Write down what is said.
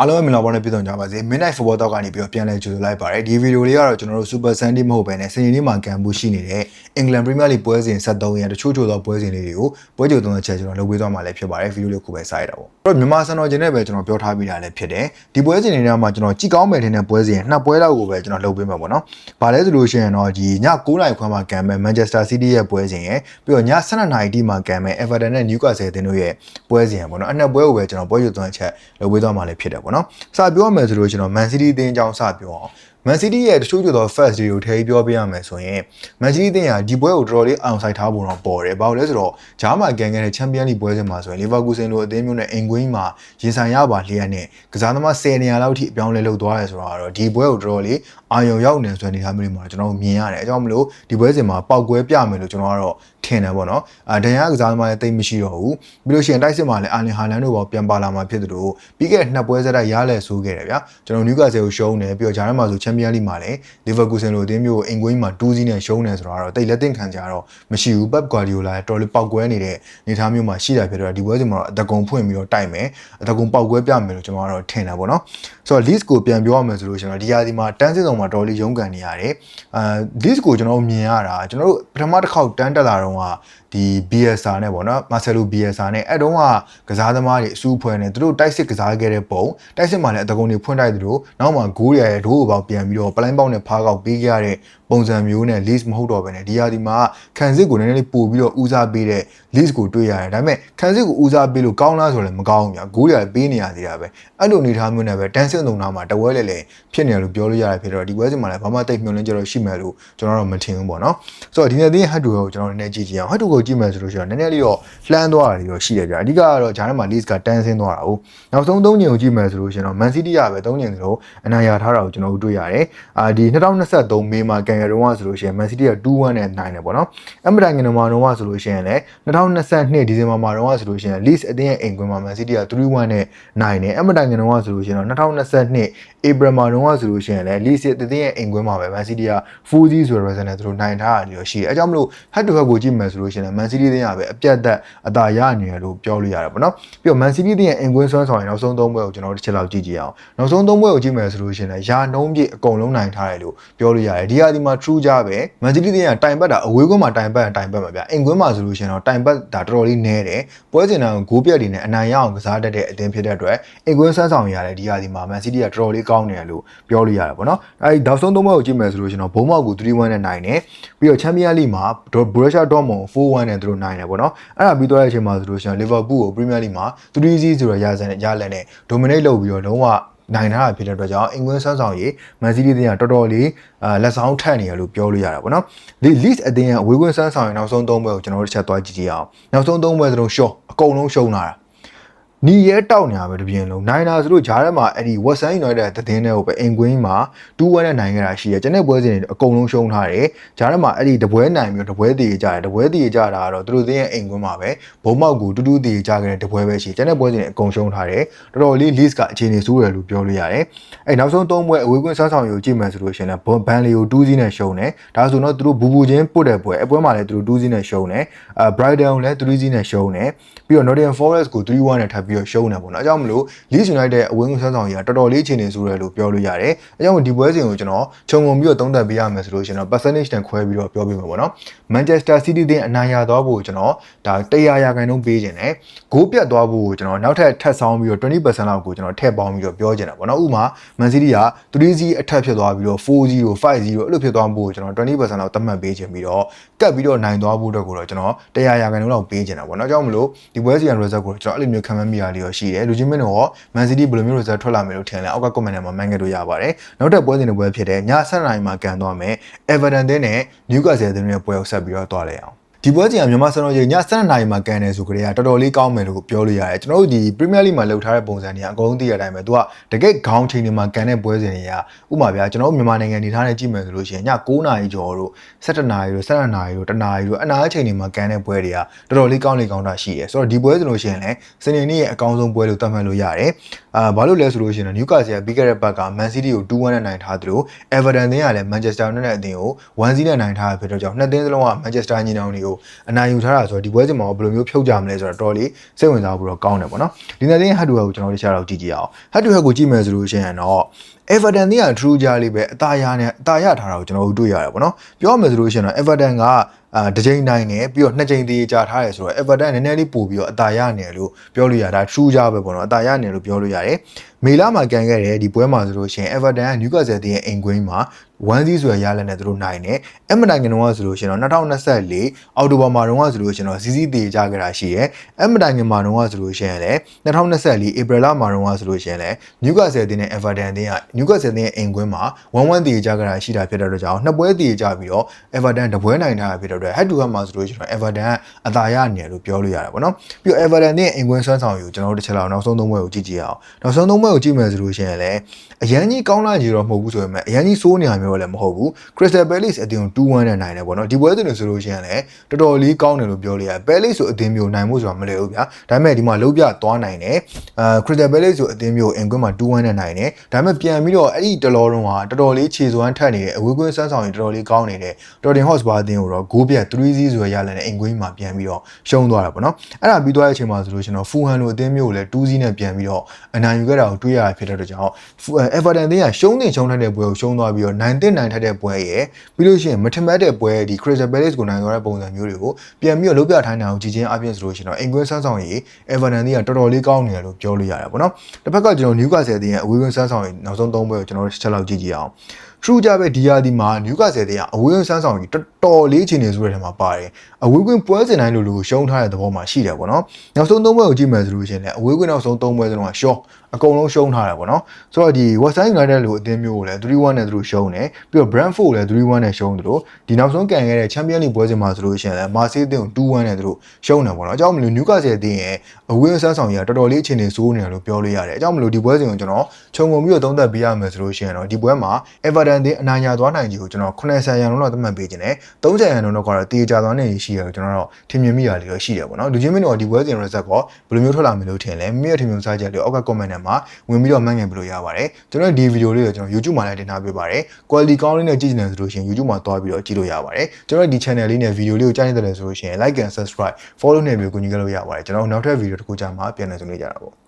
အားလုံးပဲမင်္ဂလာပါနဲ့ပြည်တော်ကြပါစေ Midnight Football Talk ကနေပြီးတော့ပြန်လည်ကြိုဆိုလိုက်ပါတယ်ဒီဗီဒီယိုလေးကတော့ကျွန်တော်တို့ Super Sunday မဟုတ်ဘဲနဲ့စနေနေ့မှာကန်မှုရှိနေတဲ့ England Premier League ပွဲစဉ်73ရန်တချို့ချို့သောပွဲစဉ်လေးတွေကိုပွဲကြိုသုံးတဲ့ချက်ကျွန်တော်လုပ်ပေးသွားမှာလည်းဖြစ်ပါတယ်ဗီဒီယိုလေးကိုပဲစားရတာပေါ့အဲ့တော့မြန်မာစံတော်ကျင်နဲ့ပဲကျွန်တော်ပြောထားပြီးတာလည်းဖြစ်တယ်ဒီပွဲစဉ်တွေထဲမှာကျွန်တော်ကြည်ကောင်းမယ်ထင်တဲ့ပွဲစဉ်နှစ်ပွဲလောက်ကိုပဲကျွန်တော်လုပ်ပေးမှာပေါ့နော်ဘာလဲဆိုလို့ရှိရင်တော့ဒီည9:00နာရီခွဲမှာကန်မယ် Manchester City ရဲ့ပွဲစဉ်ရယ်ပြီးတော့ည12:00နာရီတိမှာကန်မယ် Everton နဲ့ Newcastle တင်တို့ရဲ့ပွဲစဉ်ရယ်ပေါ့နော်အနှစ်ပွဲကိုပဲကျွန်တော်ပွဲကြိုသုံးတဲ့ချက်လုပ်ပေးသွားမှာလည်းဖြစ်တယ်ပေါ့နော်စပြောရမယ်ဆိုလို့ကျွန်တော် Man City အသင်းအကြောင်းစပြောအောင် Man City ရဲ့တချို့ကျသော first တွေကိုထည့်ပြောပြရမယ်ဆိုရင် Man City အသင်းကဒီပွဲကိုတော်တော်လေးအောင်ဆိုင်ထားပုံတော့ပေါ်တယ်။ဘာလို့လဲဆိုတော့ဂျားမာကန်ခဲ့တဲ့ Champions League ပွဲစဉ်မှာဆိုရင် Leverkusen လိုအသင်းမျိုးနဲ့အင်ကွင်းမှာရင်ဆိုင်ရပါလျက်နဲ့ကစားသမား10နေရာလောက်ထိအပြောင်းလဲလုပ်သွားရဲဆိုတော့ဒီပွဲကိုတော်တော်လေးအာရုံရောက်နေဆိုတဲ့အနေအထားမျိုးတွေမှာကျွန်တော်တို့မြင်ရတယ်။အဲကြောင့်မလို့ဒီပွဲစဉ်မှာပောက်ကွဲပြမယ်လို့ကျွန်တော်ကတော့ထင်တယ်ပေါ့နော်။အာဒန်ယာကစားသမားလည်းတိတ်မရှိတော့ဘူး။ပြီးလို့ရှိရင်တိုက်စစ်မှာလည်းအာလင်ဟာလန်တို့ပေါ့ပြန်ပါလာမှာဖြစ်တယ်လို့ပြီးခဲ့တဲ့နှစ်ပွဲဆက်တိုက်ရလဲဆိုးခဲ့တယ်ဗျာ။ကျွန်တော်နယူကာဆယ်ကိုရှုံးတယ်ပြီးတော့ဂျားထဲမှာဆို Champions League မှာလည်း Leverkusen လိုအသင်းမျိုးကိုအင်ကွင်းမှာ2စီးနဲ့ရှုံးတယ်ဆိုတော့တိတ်လက်သင့်ခံကြတော့မရှိဘူး Pep Guardiola တော်တော်လေးပောက်ကွဲနေတဲ့အနေအထားမျိုးမှာရှိတာဖြစ်တော့ဒီပွဲစဉ်မှာတော့အတကုံဖွင့်ပြီးတော့တိုက်မယ်အတကုံပောက်ကွဲပြမယ်လို့ကျွန်တော်ကတော့ထင်တာပေါ့နော်ဆိုတော့ list ကိုပြန်ပြောရမယ်ဆိုလို့ရှိရင်တော့ဒီဟာဒီမှာတန်းစစ်ဆောင်မှာတော်တော်လေးရုန်းကန်နေရတယ်အာ list ကိုကျွန်တော်မြင်ရတာကျွန်တော်တို့ပထမတစ်ခေါက်တန်းတက်လာတော့ကဒီ BSR နဲ့ပေါ့နော် Marcelo BSR နဲ့အဲ့တုန်းကကစားသမားတွေအစူးဖွဲ့နေသူတို့တိုက်စစ်ကစားခဲ့တဲ့ပုံတိုက်စစ်မှာလည်းအတကုံတွေဖွင့်တိုက်သူတို့နောက်မှဂိုးရရဲ့ဒိုးကိုပေါက်ပြန်ပြီးတော့ပလိုင်းပေါက်နဲ့ဖားကောက်ပေးခဲ့ရတဲ့ ပုံစံမျိုးနဲ့ list မဟုတ်တော့ဘဲနဲ့ဒီဟာဒီမှာခံစစ်ကိုနည်းနည်းလေးပို့ပြီးတော့ဦးစားပေးတဲ့ list ကိုတွေ့ရတယ်ဒါပေမဲ့ခံစစ်ကိုဦးစားပေးလို့ကောင်းလားဆိုလည်းမကောင်းဘူးဗျာဂိုးရပေးနေရသေးတာပဲအဲ့လိုအနေထားမျိုးနဲ့ပဲတန်းစစ်သုံးနာမှာတဝဲလေလေဖြစ်နေတယ်လို့ပြောလို့ရတယ်ဖြစ်တော့ဒီပွဲစဉ်မှာလည်းဘာမှတိတ်မျောလင်းကြတော့ရှိမယ်လို့ကျွန်တော်တော့မထင်ဘူးပေါ့နော်ဆိုတော့ဒီနေ့သင်း head to head ကိုကျွန်တော်နည်းနည်းကြည့်ကြည့်အောင် head to head ကိုကြည့်မယ်ဆိုလို့ရှိရင်နည်းနည်းလေးတော့လှမ်းသွားတာတွေတော့ရှိတယ်ဗျာအဓိကကတော့ဂျားထဲမှာ list ကတန်းဆင်းသွားတာဟုတ်နောက်ဆုံး၃ညင်ကိုကြည့်မယ်ဆိုလို့ရှိရင်တော့ Man City ကပဲ၃ညင်စလုံးအနိုင်ရထားတာကိုကျွန်တော်တို့တွေ့ရတယ်အာဒီ2023မေမှာကန်ရတော့ကဆိုလို့ရှိရင် Man City က2-1နဲ့နိုင်တယ်ပေါ့နော်အမတိုင်ငင်မှာတော့ဆိုလို့ရှိရင်လည်း2022ဒီဇင်ဘာမှာတော့ဆိုလို့ရှိရင် list အတင်းရဲ့အိမ်ကွင်းမှာ Man City က3-1နဲ့နိုင်တယ်အမတိုင်ငင်တော့ဆိုလို့ရှိရင်တော့2022 April မှာတော့ဆိုလို့ရှိရင်လည်း list အတင်းရဲ့အိမ်ကွင်းမှာပဲ Man City က4-0ဆိုတဲ့ result နဲ့သူတို့နိုင်ထားတာမျိုးရှိတယ်အဲကြောင့်မလို့ head to head ကိုကြည့်မယ်ဆိုလို့ရှိရင် Man City တင်းကပဲအပြတ်သက်အသာရနေတယ်လို့ပြောလို့ရတယ်ပေါ့နော်ပြီးတော့ Man City တင်းရဲ့အိမ်ကွင်းဆွမ်းဆောင်ရင်နောက်ဆုံး၃ပွဲကိုကျွန်တော်တို့တစ်ချက်လောက်ကြည့်ကြည့်အောင်နောက်ဆုံး၃ပွဲကိုကြည့်မယ်ဆိုလို့ရှိရင်လည်းယာနှုံးပြည့်အကုန်လုံးနိုင်ထားတယ်လို့ပြောလို့ရတယ်ဒီဟာဒီမှာ true ကြပဲ Man City တင်းကတိုင်ပတ်တာအဝေးကွင်းမှာတိုင်ပတ်တိုင်ပတ်မှာဗျအိမ်ကွင်းမှာဆိုလို့ရှိရင်တော့တိုင်ပတ်တာတော်တော်လေးနည်းတယ်ပွဲစဉ်တိုင်းကိုဂိုးပြက်တွေနဲ့အနိုင်ရအောင်ကစားတတ်တဲ့အသင်းဖြစ်တဲ့အတွက်အိမ်ကွင်းဆွမ်းဆောင်ရတယ်ဒီဟာဒီမှာ Man City ကတော်တော်လေးကောင်းနေတယ်လို့ပြောလို့ရတယ်ပေါ့နော်အဲဒီနောက်ဆုံး၃ပွဲကိုကြည့်မယ်ဆိုလို့ရှိရင်တော့ဘုံမောက်ကို3-1နဲ့နိုင်တယ်ပြီးတော့ Champions League မှာ Borussia Dortmund 4-1နဲ့သူတို့နိုင်တယ်ပေါ့နော်အဲ့ဒါပြီးတော့တဲ့အချိန်မှာဆိုလို့ရှိရင် Liverpool ကို Premier League မှာ3-0ဆိုတော့ရစံရလန်နဲ့ dominate လုပ်ပြီးတော့လုံးဝ နိုင်ထားတာဖြစ်တဲ့အတွက်ကြောင့်အင်္ဂလန်ဆန်းဆောင်ရေးမန်စီးတီးတင်းကတော်တော်လေးအာလက်ဆောင်ထက်နေရလို့ပြောလို့ရတာပေါ့နော်ဒီ list အတင်းရဲ့အဝေးကွင်းဆန်းဆောင်ရေးနောက်ဆုံး၃ပွဲကိုကျွန်တော်တို့တစ်ချက်သွားကြည့်ကြည့်အောင်နောက်ဆုံး၃ပွဲစလုံးရှော့အကုန်လုံးရှုံးလာတာ နီရဲတောက်နေတာပဲတပြင်းလုံးနိုင်တာဆိုလို့ဂျားထဲမှာအဲ့ဒီ Western United တဲ့တင်းတွေကိုပဲအင်ကွင်းမှာ2-1နဲ့နိုင်ခဲ့တာရှိတယ်ကျွန်တဲ့ပွဲစဉ်တွေအကုန်လုံးရှုံးထားတယ်ဂျားထဲမှာအဲ့ဒီတပွဲနိုင်ပြီးတော့တပွဲတည်ကြတယ်တပွဲတည်ကြတာကတော့သူတို့တင်းရဲ့အင်ကွင်းမှာပဲဘုံမောက်ကိုတူးတူးတည်ကြခဲ့တဲ့တပွဲပဲရှိကျွန်တဲ့ပွဲစဉ်တွေအကုန်ရှုံးထားတယ်တော်တော်လေး list ကအခြေအနေဆိုးတယ်လို့ပြောလို့ရတယ်အဲ့နောက်ဆုံး၃ပွဲအဝေးကွင်းစားဆောင်ယူကြည့်မယ်ဆိုလို့ရှိရင်လည်းဘန်လီကို2စီးနဲ့ရှုံးတယ်ဒါဆိုတော့သူတို့ဘူဘူချင်းပုတ်တဲ့ပွဲအပွဲမှာလည်းသူတို့2စီးနဲ့ရှုံးတယ်အဲ Brighton ကိုလည်း3စီးနဲ့ရှုံးတယ်ပြီးတော့ Nottingham Forest ကို3-1နဲ့ထပ်ပြီးတော့ရှုံးတယ်ပေါ့နော်အကြောင်းမလို့ Leeds United အဝင်းကွင်းစားဆောင်ကြီးကတော်တော်လေးအခြေအနေဆိုးတယ်လို့ပြောလို့ရတယ်အကြောင်းဒီပွဲစဉ်ကိုကျွန်တော်ခြုံငုံပြီးတော့သုံးသပ်ပေးရမယ်ဆိုလို့ရှိရင်တော့ percentage တန်ခွဲပြီးတော့ပြောပြမှာပေါ့နော် Manchester City တင်းအနိုင်ရသွားဖို့ကျွန်တော်ဒါ100ရာခိုင်နှုန်းပေးခြင်းနဲ့ဂိုးပြတ်သွားဖို့ကျွန်တော်နောက်ထပ်ထပ်ဆောင်းပြီးတော့20%လောက်ကိုကျွန်တော်ထည့်ပေါင်းပြီးတော့ပြောချင်တာပေါ့နော်ဥပမာ Man City က3-0အထက်ဖြစ်သွားပြီးတော့4-0 5-0အဲ့လိုဖြစ်သွားဖို့ကျွန်တော်20%လောက်သတ်မှတ်ပေးခြင်းပြီးတော့ကတ်ပြီးတော့နိုင်သွားဖို့အတွက်ကိုတော့ကျွန်တော်100ရာခိုင်နှုန်းလောက်ပေးချင်တာပေါ့နော်အကြောင်းမလို့ဒီပွဲစီရန် result ကိုကျွန်တော်အဲ့လိုမျိုးခံမှန်းမိရလေးရောရှိတယ်လူချင်းမင်းတို့ရော Man City ဘယ်လိုမျိုး result ထွက်လာမယ်လို့ထင်လဲအောက်က comment ထဲမှာမှန်းခဲ့လို့ရပါတယ်နောက်ထပ်ပွဲစဉ်တွေပွဲဖြစ်တယ်ည7:00နာရီမှာကန်သွားမယ် Everton တင်းနဲ့ Newcastle တင်းရဲ့ပွဲကိုဆက်ပြီးတော့တွားလိုက်အောင် ဒီပွဲချိန်ကမြန်မာစံတော်ချိန်ည7:00နာရီမှာကန်တယ်ဆိုကြတဲ့ကတော်တော်လေးကောင်းမယ်လို့ပြောလို့ရတယ်ကျွန်တော်တို့ဒီ Premier League မှာလှုပ်ထားတဲ့ပုံစံတွေကအကုန်လုံးသိရတဲ့အတိုင်းပဲသူကတကယ့်ခေါင်းချိန်တွေမှာကန်တဲ့ပွဲစဉ်တွေကဥပမာဗျာကျွန်တော်တို့မြန်မာနိုင်ငံနေထားတဲ့ကြည့်မယ်ဆိုလို့ရှိရင်ည9:00နာရီကျော်တို့7:00နာရီတို့7:00နာရီတို့တနာရီတို့အနားချိန်တွေမှာကန်တဲ့ပွဲတွေကတော်တော်လေးကောင်းလေကောင်းတာရှိတယ်ဆိုတော့ဒီပွဲဆိုလို့ရှိရင်လည်းစနေနေ့ရဲ့အကောင်းဆုံးပွဲလို့သတ်မှတ်လို့ရတယ်အာဘာလို့လဲဆိုလို့ရှိရင် Newcastle ကပြီးခဲ့တဲ့ဘက်က Man City ကို2-1နဲ့နိုင်ထားသလို Everton တင်းကလည်း Manchester United အသင်းကို1-0နဲ့နိုင်ထားဖြစ်တော့ကြောင့်နှစ်သင်းစလုံးက Manchester ညီနောင်တွေကိုကိုအနိုင်ယူထားတာဆိုတော့ဒီပွဲစဉ်မှာဘယ်လိုမျိုးဖြုတ်ကြမလဲဆိုတော့တော်လေးစိတ်ဝင်စားဖို့တော့ကောင်းတယ်ပေါ့နော်ဒီနေ့တင်းဟတ်တူဟတ်ကိုကျွန်တော်တို့ရှားတော့ကြည့်ကြည့်အောင်ဟတ်တူဟတ်ကိုကြည့်မယ်ဆိုလို့ရှိရင်တော့ Everton က True ကြားလေးပဲအသာရနဲ့အသာရထားတာကိုကျွန်တော်တို့တွေ့ရတယ်ပေါ့နော်ပြောရမယ်ဆိုလို့ရှိရင်တော့ Everton ကအာတစ်ချိန်နိုင်နေပြီးတော့နှစ်ချိန်သေးကြာထားတယ်ဆိုတော့ Everton နည်းနည်းလေးပို့ပြီးတော့အသာရနေတယ်လို့ပြောလို့ရတာ True ကြားပဲပေါ့နော်အသာရနေတယ်လို့ပြောလို့ရတယ်မေလာမှာကန်ခဲ့တယ်ဒီပွဲမှာဆိုလို့ရှိရင် Everton က Newcastle တင်းရဲ့အိမ်ကွင်းမှာ1-0ဆိုရရလက်နဲ့သူတို့နိုင်တယ်အမတိုင်ကတော့ဆိုလို့ရှိရင်တော့2024အောက်တိုဘာမှာတော့ဆိုလို့ရှိရင်တော့စီစီတေကြခဲ့တာရှိတယ်အမတိုင်ကမှာတော့ဆိုလို့ရှိရင်လည်း2024 April လမှာတော့ဆိုလို့ရှိရင်လည်း Newcastle တင်းနဲ့ Everton တင်းက Newcastle တင်းရဲ့အိမ်ကွင်းမှာ1-1တေကြခဲ့တာရှိတာဖြစ်တဲ့အတွက်ကြောင့်နှစ်ပွဲတေကြပြီးတော့ Everton တပွဲနိုင်တာဖြစ်တဲ့အတွက် head to head မှာဆိုလို့ရှိရင် Everton ကအသာရနေတယ်လို့ပြောလို့ရတယ်ပေါ့နော်ပြီးတော့ Everton တင်းရဲ့အိမ်ကွင်းဆွမ်းဆောင်ယူကျွန်တော်တို့တစ်ချက်လောက်နောက်ဆုံးသုံးပွဲကိုကြည့်ကြည့်အောင်နောက်ဆုံးသုံးပွဲကိုကြည့်မယ်ဆိုလို့ရှိရင်လည်းအရန်ကြီးကောင်းလာကြီးတော့မဟုတ်ဘူးဆိုပေမဲ့အရန်ကြီးစိုးနေတာမျိုးလည်းမဟုတ်ဘူး Crystal Palace အတင်းကို2-1နဲ့နိုင်တယ်ပေါ့နော်ဒီပွဲစဉ်တွေဆိုလို့ရှိရင်လည်းတော်တော်လေးကောင်းတယ်လို့ပြောလို့ရတယ် Palace ဆိုအတင်းမျိုးနိုင်မှုဆိုတာမလွယ်ဘူးဗျာဒါပေမဲ့ဒီမှာလုံးပြသွားနိုင်တယ်အာ Crystal Palace ဆိုအတင်းမျိုးအင်ကွင်းမှာ2-1နဲ့နိုင်တယ်ဒါပေမဲ့ပြန်ပြီးတော့အဲ့ဒီတလောလုံးကတော်တော်လေးခြေစွမ်းထက်နေတယ်အဝေးကွင်းစမ်းဆောင်ရင်တော်တော်လေးကောင်းနေတယ် Tottenham Hotspur အတင်းကိုတော့ဂိုးပြတ်3-0ဆိုရရလည်းအင်ကွင်းမှာပြန်ပြီးတော့ရှုံးသွားတာပေါ့နော်အဲ့ဒါပြီးသွားတဲ့အချိန်မှာဆိုလို့ရှိရင်တော့ Fulham လိုအတင်းမျိုးကိုလည်း2-0နဲ့ပြန်ပြီးတော့အနိုင်ယူခဲ့တာကိုတွေ့ရတာဖြစ်တဲ့အတွက်ကြောင့် Everton အတင်းကရှုံးတင်ရှုံးထက်တဲ့ပွဲကိုရှုံးသွားပြီးတော့နိုင်တင်နိုင်ထက်တဲ့ပွဲရဲ့ပြီးလို့ရှိရင်မထင်မှတ်တဲ့ပွဲဒီ Crystal Palace ကိုနိုင်သွားတဲ့ပုံစံမျိုးတွေကိုပြန်ပြီးတော့လုပ်ပြထိုင်းတာကိုကြည်ချင်းအပြင်ဆိုလို့ရှိရင်တော့အင်ကွင်းဆန်းဆောင်ရေး Everton တွေကတော်တော်လေးကောင်းနေတယ်လို့ပြောလို့ရတယ်ပေါ့နော်တစ်ဖက်ကကျွန်တော် Newcastle တင်းရဲ့အဝေးကွင်းဆန်းဆောင်ရေးနောက်ဆုံး၃ပွဲကိုကျွန်တော်တို့ချက်လောက်ကြည့်ကြည့်အောင် True ကြပဲဒီယာဒီမှာ Newcastle တင်းကအဝေးကွင်းဆန်းဆောင်ရေးတော်တော်လေးချင်နေဆိုတဲ့ထဲမှာပါတယ်အဝေးကွင်းပွဲစဉ်တိုင်းလိုလိုရှုံးထားတဲ့သဘောမှာရှိတယ်ပေါ့နော်နောက်ဆုံး၃ပွဲကိုကြည့်မယ်ဆိုလို့ရှိရင်လည်းအဝေးကွင်းနောက်ဆုံး၃ပွဲစလုံးကရှော့အကုန်လုံးရှုံးထားတယ်ပေါ့နော်ဆိုတော့ဒီ West Ham United လိုအသင်းမျိုးကိုလည်း3-1နဲ့သူတို့ရှုံးတယ်ပြီးတော့ Brentford ကိုလည်း3-1နဲ့ရှုံးတယ်လို့ဒီနောက်ဆုံးကန်ခဲ့တဲ့ Champions League ပွဲစဉ်မှာဆိုလို့ရှိရင်လည်း Marseille အသင်းကို2-1နဲ့သူတို့ရှုံးတယ်ပေါ့နော်အကြောင်းမလို့ Newcastle အသင်းရဲ့အဝေးဆန်းဆောင်ကြီးကတော်တော်လေးအခြေအနေဆိုးနေတယ်လို့ပြောလို့ရတယ်အကြောင်းမလို့ဒီပွဲစဉ်ကိုကျွန်တော်ခြုံငုံပြီးတော့သုံးသပ်ပေးရမယ်ဆိုလို့ရှိရင်တော့ဒီပွဲမှာ Everton အသင်းအနိုင်ရသွားနိုင်ကြီးကိုကျွန်တော်90ရာခိုင်နှုန်းတော့သတ်မှတ်ပေးခြင်းနဲ့30ရာခိုင်နှုန်းတော့ကတော့တေချာသွားနေရှိရတယ်ကျွန်တော်တော့ထင်မြင်မိတာလေးတော့ရှိတယ်ပေါ့နော်လူချင်းမင်းတို့ဒီပွဲစဉ် result ကဘယ်လိုမျိုးထွက်လာမလဲလို့ထင်လဲမိရဲ့ထင်မြင်စားချက်လေးအောက်က comment ထဲမှာဝင်ပြီးတော့မှတ်ငယ်ပြလို့ရပါတယ်ကျွန်တော်ဒီဗီဒီယိုလေးကိုကျွန်တော် YouTube မှာလည်းတင်ထားပေးပါတယ် quality ကောင်းလေးနဲ့ကြည့်နေတယ်ဆိုလို့ရှိရင် YouTube မှာသွားပြီးတော့ကြည့်လို့ရပါတယ်ကျွန်တော်ဒီ channel လေးနဲ့ဗီဒီယိုလေးကိုကြိုက်နေတယ်ဆိုလို့ရှိရင် like and subscribe follow နဲ့ပြီးကိုညီကြလို့ရပါတယ်ကျွန်တော်နောက်ထပ်ဗီဒီယိုတစ်ခုကြာမှပြန်လည်ဆုံနေကြတာပေါ့